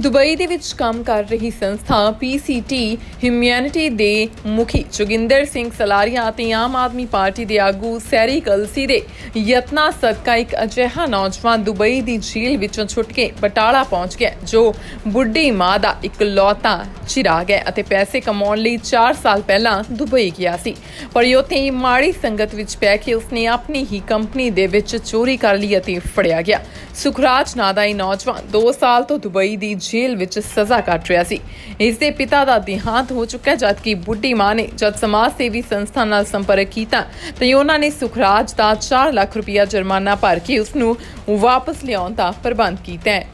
Dubai ਦੇ ਵਿੱਚ ਕੰਮ ਕਰ ਰਹੀ ਸੰਸਥਾ PCT ਹਿਊਮੈਨਿਟੀ ਦੇ ਮੁਖੀ ਜੋਗਿੰਦਰ ਸਿੰਘ ਸਲਾਰੀਆ ਅਤੇ ਆਮ ਆਦਮੀ ਪਾਰਟੀ ਦੇ ਆਗੂ ਸੈਰੀ ਕਲਸੀ ਦੇ ਯਤਨਾ ਸਦਕਾ ਇੱਕ ਅਜਿਹਾ ਨੌਜਵਾਨ ਦੁਬਈ ਦੀ ਜੇਲ੍ਹ ਵਿੱਚੋਂ ਛੁੱਟ ਕੇ ਬਟਾਲਾ ਪਹੁੰਚ ਗਿਆ, ਜੋ ਬੁੱਢੀ ਮਾਂ ਦਾ ਇਕਲੌਤਾ ਚਿਰਾਗ ਹੈ ਅਤੇ ਪੈਸੇ ਕਮਾਉਣ ਲਈ 4 ਸਾਲ ਪਹਿਲਾਂ ਦੁਬਈ ਗਿਆ ਸੀ। ਪਰ ਉੱਥੇ ਮਾੜੀ ਸੰਗਤ ਵਿੱਚ ਪੈ ਕੇ ਉਸਨੇ ਆਪਣੀ ਹੀ ਕੰਪਨੀ ਦੇ ਵਿੱਚ ਚੋਰੀ ਕਰ ਲਈ ਅਤੇ ਫੜਿਆ ਗਿਆ। ਸੁਖਰਾਜ ਨਾਂ ਦਾ ਇਹ ਨੌਜਵਾਨ 2 ਸਾਲ ਤੋਂ ਦੁਬਈ ਦੀ ਜੇਲ੍ਹ ਵਿੱਚ ਸਜ਼ਾ ਕੱਟ ਰਿਹਾ ਸੀ। ਇਸ ਦੇ ਪਿਤਾ ਦਾ ਦੇਹਾਂਤ ਹੋ ਚੁੱਕਾ ਹੈ, ਜਦਕਿ ਬੁੱਢੀ ਮਾਂ ਨੇ ਜਦ ਸਮਾਜ ਸੇਵੀ ਸੰਸਥਾ ਨਾਲ ਸੰਪਰਕ ਕੀਤਾ, ਤਾਂ ਉਹਨਾਂ ਨੇ ਸੁਖਰਾਜ ਦਾ 4 ਲੱਖ ਰੁਪਇਆ ਜੁਰਮਾਨਾ ਭਰ ਕੇ ਉਸ ਨੂੰ ਵਾਪਸ ਲਿਆਉਣ ਦਾ ਪ੍ਰਬੰਧ ਕੀਤਾ ਹੈ।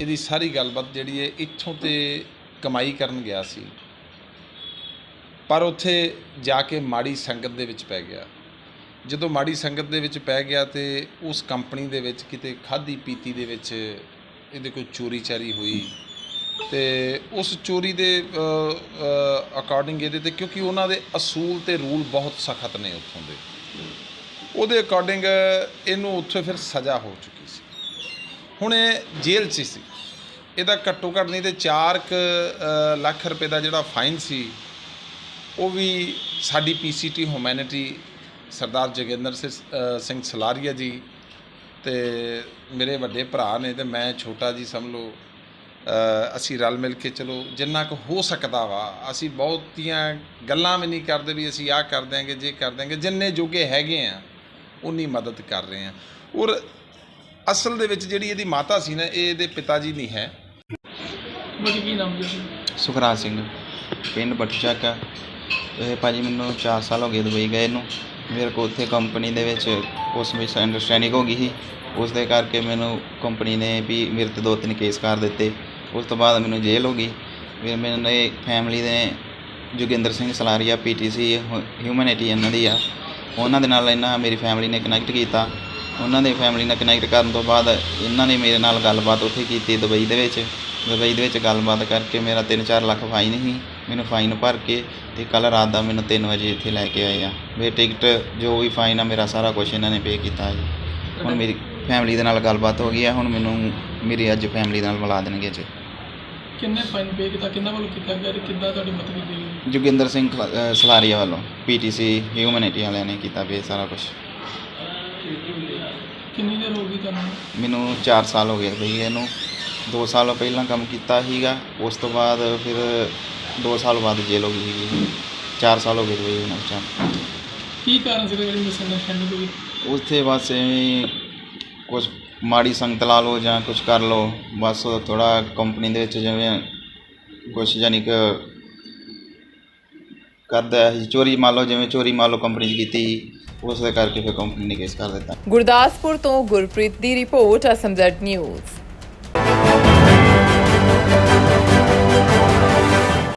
ਇਹਦੀ ਸਾਰੀ ਗੱਲਬਾਤ ਜਿਹੜੀ ਹੈ, ਇੱਥੋਂ ਤੇ ਕਮਾਈ ਕਰਨ ਗਿਆ ਸੀ। ਪਰ ਉੱਥੇ ਜਾ ਕੇ ਮਾੜੀ ਸੰਗਤ ਦੇ ਵਿੱਚ ਪੈ ਗਿਆ। ਜਦੋਂ ਮਾੜੀ ਸੰਗਤ ਦੇ ਵਿੱਚ ਪੈ ਗਿਆ ਤੇ ਉਸ ਕੰਪਨੀ ਦੇ ਵਿੱਚ ਕਿਤੇ ਖਾਦੀ ਪੀਤੀ ਦੇ ਵਿੱਚ ਇਹਦੇ ਕੋਈ ਚੋਰੀ ਚਾਰੀ ਹੋਈ ਤੇ ਉਸ ਚੋਰੀ ਦੇ ਅਕੋਰਡਿੰਗ ਇਹਦੇ ਤੇ ਕਿਉਂਕਿ ਉਹਨਾਂ ਦੇ ਅਸੂਲ ਤੇ ਰੂਲ ਬਹੁਤ ਸਖਤ ਨੇ ਉੱਥੋਂ ਦੇ। ਉਹਦੇ ਅਕੋਰਡਿੰਗ ਇਹਨੂੰ ਉੱਥੇ ਫਿਰ ਸਜ਼ਾ ਹੋ ਚੁੱਕੀ ਸੀ। ਹੁਣ ਇਹ ਜੇਲ੍ਹ 'ਚ ਸੀ। ਇਹਦਾ ਘੱਟੋ ਘੱਟ ਨਹੀਂ ਤੇ 4 ਲੱਖ ਰੁਪਏ ਦਾ ਜਿਹੜਾ ਫਾਈਨ ਸੀ, ਉਹ ਵੀ ਸਾਡੀ ਪੀਸੀਟੀ ਹਿਊਮੈਨਿਟੀ ਸਰਦਾਰ ਜੋਗਿੰਦਰ ਸਿੰਘ ਸਲਾਰੀਆ ਜੀ ਤੇ ਮੇਰੇ ਵੱਡੇ ਭਰਾ ਨੇ ਤੇ ਮੈਂ ਛੋਟਾ ਜੀ ਸਮਝ ਲਓ ਅ, ਅਸੀਂ ਰਲ ਮਿਲ ਕੇ ਚਲੋ ਜਿੰਨਾ ਕੁ ਹੋ ਸਕਦਾ ਵਾ ਅਸੀਂ ਬਹੁਤੀਆਂ ਗੱਲਾਂ ਵੀ ਨਹੀਂ ਕਰਦੇ ਵੀ ਅਸੀਂ ਆਹ ਕਰ ਦਿਆਂਗੇ ਜੇ ਕਰ ਦਿਆਂਗੇ ਜਿੰਨੇ ਜੋਗੇ ਹੈਗੇ ਆ ਉਨੀ ਮਦਦ ਕਰ ਰਹੇ ਆ। ਔਰ ਅਸਲ ਦੇ ਵਿੱਚ ਜਿਹੜੀ ਇਹਦੀ ਮਾਤਾ ਸੀ ਨਾ ਇਹ ਇਹਦੇ ਪਿਤਾ ਜੀ ਨਹੀਂ ਹੈ। ਬਾਕੀ ਕੀ ਨਾਮ ਜੀ ਸੁਖਰਾਜ ਸਿੰਘ ਪਿੰਡ ਬੱਟੂਚੱਕ ਇਹ ਭਾਜੀ ਮੈਨੂੰ 4 ਸਾਲ ਹੋ ਗਏ ਦੁਬਈ ਗਏ ਨੂੰ। ਮੇਰੇ ਕੋਲ ਉੱਥੇ ਕੰਪਨੀ ਦੇ ਵਿੱਚ ਉਸ ਵਿੱਚ ਹੋ ਗਈ ਸੀ। ਉਸ ਦੇ ਕਰਕੇ ਮੈਨੂੰ ਕੰਪਨੀ ਨੇ ਵੀ ਮੇਰੇ ਤੇ ਦੋ ਤਿੰਨ ਕੇਸ ਕਰ ਦਿੱਤੇ। ਉਸ ਤੋਂ ਬਾਅਦ ਮੈਨੂੰ ਜੇਲ੍ਹ ਹੋ ਗਈ। ਫਿਰ ਮੇਰੇ ਫੈਮਿਲੀ ਦੇ ਜੋਗਿੰਦਰ ਸਿੰਘ ਸਲਾਰੀਆ ਪੀਟੀਸੀ ਹਿਊਮੈਨਿਟੀ ਇਹਨਾਂ ਦੀ ਆ। ਉਹਨਾਂ ਦੇ ਨਾਲ ਇਹਨਾਂ ਮੇਰੀ ਫੈਮਿਲੀ ਨੇ ਕਨੈਕਟ ਕੀਤਾ। ਉਹਨਾਂ ਦੇ ਫੈਮਿਲੀ ਨਾਲ ਕਨੈਕਟ ਕਰਨ ਤੋਂ ਬਾਅਦ ਇਹਨਾਂ ਨੇ ਮੇਰੇ ਨਾਲ ਗੱਲਬਾਤ ਉੱਥੇ ਕੀਤੀ ਦੁਬਈ ਦੇ ਵਿੱਚ। ਦੁਬਈ ਦੇ ਵਿੱਚ ਗੱਲਬਾਤ ਕਰਕੇ ਮੇਰਾ 3-4 ਲੱਖ ਫਾਈਨ ਸੀ। ਮੈਨੂੰ ਫਾਈਨ ਭਰ ਕੇ ਤੇ ਕੱਲ ਰਾਤ ਦਾ ਮੈਨੂੰ 3 ਵਜੇ ਇੱਥੇ ਲੈ ਕੇ ਆਏ ਆ। ਮੇਰੀ ਟਿਕਟ ਜੋ ਵੀ ਫਾਈਨ ਆ ਮੇਰਾ ਸਾਰਾ ਕੁਝ ਇਹਨਾਂ ਨੇ ਪੇ ਕੀਤਾ ਜੀ ਹੁਣ ਮੇਰੀ ਫੈਮਿਲੀ ਦੇ ਨਾਲ ਗੱਲਬਾਤ ਹੋ ਗਈ ਆ ਹੁਣ ਮੈਨੂੰ ਮੇਰੀ ਅੱਜ ਫੈਮਿਲੀ ਨਾਲ ਮਿਲਾ ਦੇਣਗੇ ਜੀ ਕਿੰਨੇ ਫਾਈਨ ਪੇ ਕੀਤਾ ਕਿੰਨਾ ਵੱਲੋਂ ਕੀਤਾ ਗਿਆ ਤੇ ਕਿੱਦਾਂ ਤੁਹਾਡੀ ਮਦਦ ਕੀਤੀ ਜੋਗਿੰਦਰ ਸਿੰਘ ਖਲਾ- ਅ, ਸਲਾਰੀਆ ਵੱਲੋਂ ਪੀਟੀਸੀ ਹਿਊਮੈਨਿਟੀ ਵਾਲਿਆਂ ਨੇ ਕੀਤਾ ਪੇ ਸਾਰਾ ਕੁਝ ਕਿੰਨੀ ਦੇਰ ਹੋ ਗਈ ਤੁਹਾਨੂੰ? ਮੈਨੂੰ 4 ਸਾਲ ਹੋ ਗਏ ਬਈ ਇਹਨੂੰ। 2 ਸਾਲ ਪਹਿਲਾਂ ਕੰਮ ਕੀਤਾ ਸੀਗਾ ਉਸ ਤੋਂ ਬਾਅਦ ਫਿਰ 2 ਸਾਲ ਬਾਅਦ ਜੇਲ੍ਹ ਹੋ ਗਈ ਸੀਗੀ। 4 ਸਾਲ ਹੋ ਗਏ ਬਈ ਉਹਨਾਂ ਚ ਕੀ ਕਾਰਨ ਸੀ ਜਿਹੜੀ ਮਿਸਅੰਡਰਸਟੈਂਡਿੰਗ ਹੋਈ ਉੱਥੇ ਬਸ ਐਵੇਂ ਕੁਝ ਮਾੜੀ ਸੰਗਤ ਲਾ ਲਓ ਜਾਂ ਕੁਝ ਕਰ ਲਓ। ਬਸ ਥੋੜਾ ਕੰਪਨੀ ਦੇ ਵਿੱਚ ਜਿਵੇਂ ਕੁਝ ਯਾਨੀ ਕਿ ਕਰਦਾ ਸੀ। ਚੋਰੀ ਮੰਨ ਲਓ ਜਿਵੇਂ ਚੋਰੀ ਮੰਨ ਲਓ ਕੰਪਨੀ 'ਚ ਕੀਤੀ ਉਸ ਦੇ ਕਰਕੇ ਫਿਰ ਕੰਪਨੀ ਨੇ ਕੇਸ ਕਰ ਦਿੱਤਾ। ਗੁਰਦਾਸਪੁਰ ਤੋਂ ਗੁਰਪ੍ਰੀਤ ਦੀ ਰਿਪੋਰਟ ਅਸਮਜ਼ਟ ਨਿਊਜ਼।